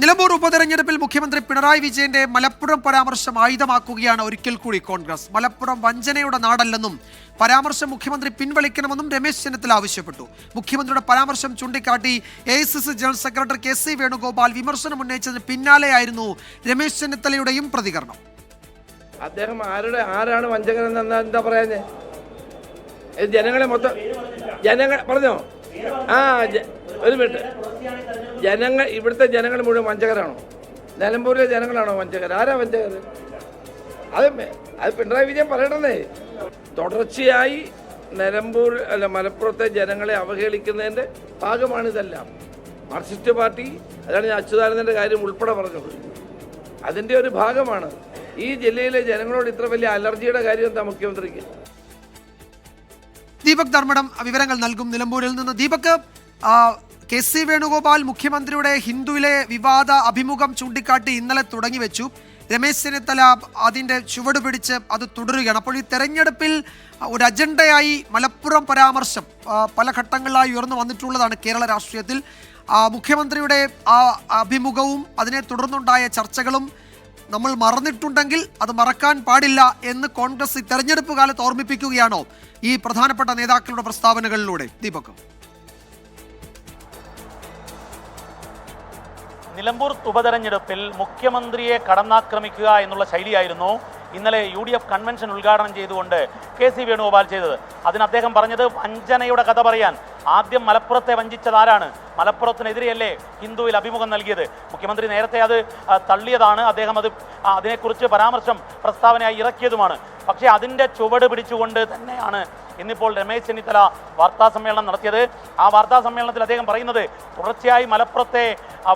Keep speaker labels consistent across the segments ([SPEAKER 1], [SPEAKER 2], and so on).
[SPEAKER 1] നിലമ്പൂർ ഉപതെരഞ്ഞെടുപ്പിൽ മുഖ്യമന്ത്രി പിണറായി വിജയന്റെ മലപ്പുറം പരാമർശം ആയുധമാക്കുകയാണ് ഒരിക്കൽ കൂടി കോൺഗ്രസ്. മലപ്പുറം വഞ്ചനയുടെ നാടല്ലെന്നും പരാമർശം മുഖ്യമന്ത്രി പിൻവലിക്കണമെന്നും രമേശ് ചെന്നിത്തല ആവശ്യപ്പെട്ടു. മുഖ്യമന്ത്രിയുടെ പരാമർശം ചൂണ്ടിക്കാട്ടി A general secretary K C Venugopal വിമർശനം ഉന്നയിച്ചതിന് പിന്നാലെയായിരുന്നു രമേശ് ചെന്നിത്തലയുടെയും പ്രതികരണം.
[SPEAKER 2] അദ്ദേഹം ആരുടെ ആരാണ് വഞ്ചകൻ എന്താ പറയുന്നത് ജനങ്ങളെ മൊത്തം ജനങ്ങൾ പറഞ്ഞോ? ആ ഒരു മിനിറ്റ്. ജനങ്ങൾ ഇവിടുത്തെ ജനങ്ങൾ മുഴുവൻ വഞ്ചകരാണോ? നിലമ്പൂരിലെ ജനങ്ങളാണോ വഞ്ചകർ? ആരാ വഞ്ചകർ? അത് അത് പിണറായി വിജയൻ പറയണമെന്നേ തുടർച്ചയായി നിലമ്പൂർ അല്ല മലപ്പുറത്തെ ജനങ്ങളെ അവഹേളിക്കുന്നതിന്റെ ഭാഗമാണിതെല്ലാം മാർക്സിസ്റ്റ് പാർട്ടി അതാണ് ഞാൻ അച്യുതാനന്ദന്റെ കാര്യം ഉൾപ്പെടെ പറഞ്ഞത്. അതിന്റെ ഒരു ഭാഗമാണ്. ഈ ജില്ലയിലെ ജനങ്ങളോട് ഇത്ര വലിയ അലർജിയുടെ കാര്യം എന്താ മുഖ്യമന്ത്രിക്ക്?
[SPEAKER 1] ദീപക് ധർമ്മടം വിവരങ്ങൾ നൽകും. നിലമ്പൂരിൽ നിന്ന് ദീപക് കെ സി വേണുഗോപാൽ മുഖ്യമന്ത്രിയുടെ ഹിന്ദുവിലെ വിവാദ അഭിമുഖം ചൂണ്ടിക്കാട്ടി ഇന്നലെ തുടങ്ങി വെച്ചു. രമേശ് ചെന്നിത്തല അതിന്റെ ചുവട് പിടിച്ച് അത് തുടരുകയാണ്. അപ്പോൾ ഈ തെരഞ്ഞെടുപ്പിൽ ഒരു അജണ്ടയായി മലപ്പുറം പരാമർശം പല ഘട്ടങ്ങളിലായി ഉയർന്നു വന്നിട്ടുള്ളതാണ് കേരള രാഷ്ട്രീയത്തിൽ. മുഖ്യമന്ത്രിയുടെ ആ അഭിമുഖവും അതിനെ തുടർന്നുണ്ടായ ചർച്ചകളും നമ്മൾ മറന്നിട്ടുണ്ടെങ്കിൽ അത് മറക്കാൻ പാടില്ല എന്ന് കോൺഗ്രസ് ഈ തെരഞ്ഞെടുപ്പ് കാലത്ത് ഓർമ്മിപ്പിക്കുകയാണോ ഈ പ്രധാനപ്പെട്ട നേതാക്കളുടെ പ്രസ്താവനകളിലൂടെ? ദീപക്.
[SPEAKER 3] നിലമ്പൂർ ഉപതെരഞ്ഞെടുപ്പിൽ മുഖ്യമന്ത്രിയെ കടന്നാക്രമിക്കുക എന്നുള്ള ശൈലിയായിരുന്നു ഇന്നലെ യു ഡി എഫ് കൺവെൻഷൻ ഉദ്ഘാടനം ചെയ്തുകൊണ്ട് കെ സി വേണുഗോപാൽ ചെയ്തത്. അതിന് അദ്ദേഹം പറഞ്ഞത് വഞ്ചനയുടെ കഥ പറയാൻ. ആദ്യം മലപ്പുറത്തെ വഞ്ചിച്ചതാരാണ് മലപ്പുറത്തിനെതിരെയല്ലേ ഹിന്ദുവിൽ അഭിമുഖം നൽകിയത്. മുഖ്യമന്ത്രി നേരത്തെ അത് തള്ളിയതാണ്. അദ്ദേഹം അത് അതിനെക്കുറിച്ച് പരാമർശം പ്രസ്താവനയായി ഇറക്കിയതുമാണ്. പക്ഷേ അതിന്റെ ചുവട് പിടിച്ചുകൊണ്ട് തന്നെയാണ് ഇന്നിപ്പോൾ രമേശ് ചെന്നിത്തല വാർത്താ സമ്മേളനം നടത്തിയത്. ആ വാർത്താ സമ്മേളനത്തിൽ അദ്ദേഹം പറയുന്നത് തുടർച്ചയായി മലപ്പുറത്തെ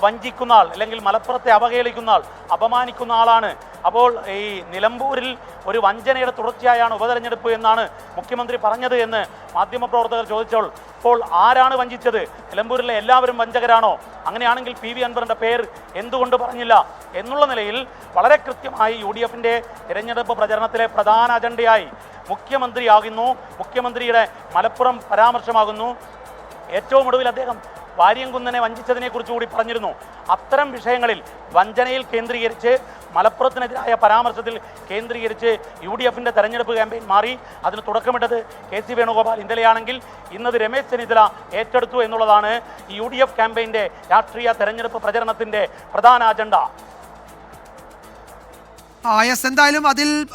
[SPEAKER 3] വഞ്ചിക്കുന്ന ആൾ അല്ലെങ്കിൽ മലപ്പുറത്തെ അവഹേളിക്കുന്ന ആൾ അപമാനിക്കുന്ന ആളാണ്. അപ്പോൾ ഈ നിലമ്പൂരിൽ ഒരു വഞ്ചനയുടെ തുടർച്ചയായാണ് ഉപതെരഞ്ഞെടുപ്പ് എന്നാണ് മുഖ്യമന്ത്രി പറഞ്ഞത് എന്ന് മാധ്യമപ്രവർത്തകർ ചോദിച്ചപ്പോൾ ഇപ്പോൾ ആരാണ് വഞ്ചിച്ചത്? നിലമ്പൂരിലെ എല്ലാവരും വഞ്ചകരാണോ? അങ്ങനെയാണെങ്കിൽ പി വി അൻവറിന്റെ പേര് എന്തുകൊണ്ട് പറഞ്ഞില്ല? എന്നുള്ള നിലയിൽ വളരെ കൃത്യമായി യു ഡി എഫിന്റെ തിരഞ്ഞെടുപ്പ് പ്രചരണത്തിലെ പ്രധാന അജണ്ടയായി മുഖ്യമന്ത്രിയാകുന്നു. മുഖ്യമന്ത്രിയുടെ മലപ്പുറം പരാമർശമാകുന്നു. ഏറ്റവും ഒടുവിൽ അദ്ദേഹം വാര്യംകുന്നനെ വഞ്ചിച്ചതിനെ കുറിച്ച് കൂടി പറഞ്ഞിരുന്നു. അത്തരം വിഷയങ്ങളിൽ വഞ്ചനയിൽ കേന്ദ്രീകരിച്ച് മലപ്പുറത്തിനെതിരായ പരാമർശത്തിൽ കേന്ദ്രീകരിച്ച് യു ഡി എഫിന്റെ തെരഞ്ഞെടുപ്പ് ക്യാമ്പയിൻ മാറി. അതിന് തുടക്കമിട്ടത് കെ സി വേണുഗോപാൽ ഇന്നലെയാണെങ്കിൽ ഇന്നത് രമേശ് ചെന്നിത്തല ഏറ്റെടുത്തു എന്നുള്ളതാണ് ഈ യു ഡി എഫ് ക്യാമ്പയിന്റെ രാഷ്ട്രീയ തെരഞ്ഞെടുപ്പ് പ്രചരണത്തിന്റെ പ്രധാന അജണ്ട.
[SPEAKER 1] യെസ് എന്തായാലും അതിൽ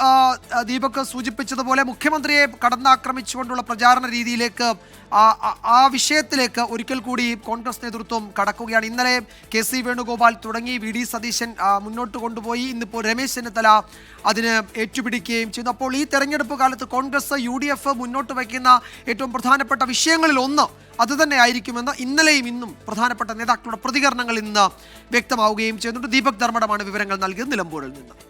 [SPEAKER 1] ദീപക് സൂചിപ്പിച്ചതുപോലെ മുഖ്യമന്ത്രിയെ കടന്നാക്രമിച്ചുകൊണ്ടുള്ള പ്രചാരണ രീതിയിലേക്ക് ആ- വിഷയത്തിലേക്ക് ഒരിക്കൽ കൂടി കോൺഗ്രസ് നേതൃത്വം കടക്കുകയാണ്. ഇന്നലെ കെ സി വേണുഗോപാൽ തുടങ്ങി വി ഡി സതീശൻ മുന്നോട്ട് കൊണ്ടുപോയി. ഇന്നിപ്പോൾ രമേശ് ചെന്നിത്തല അതിന് ഏറ്റുപിടിക്കുകയും ചെയ്യുന്നു അപ്പോൾ ഈ തെരഞ്ഞെടുപ്പ് കാലത്ത് കോൺഗ്രസ് യു ഡി എഫ് മുന്നോട്ട് വയ്ക്കുന്ന ഏറ്റവും പ്രധാനപ്പെട്ട വിഷയങ്ങളിൽ ഒന്ന് അത് തന്നെ ആയിരിക്കുമെന്ന് ഇന്നലെയും ഇന്നും പ്രധാനപ്പെട്ട നേതാക്കളുടെ പ്രതികരണങ്ങൾ നിന്ന് വ്യക്തമാവുകയും ചെയ്യുന്നുണ്ട്. ദീപക് ധർമ്മടമാണ് വിവരങ്ങൾ നൽകിയത് നിലമ്പൂരിൽ നിന്ന്.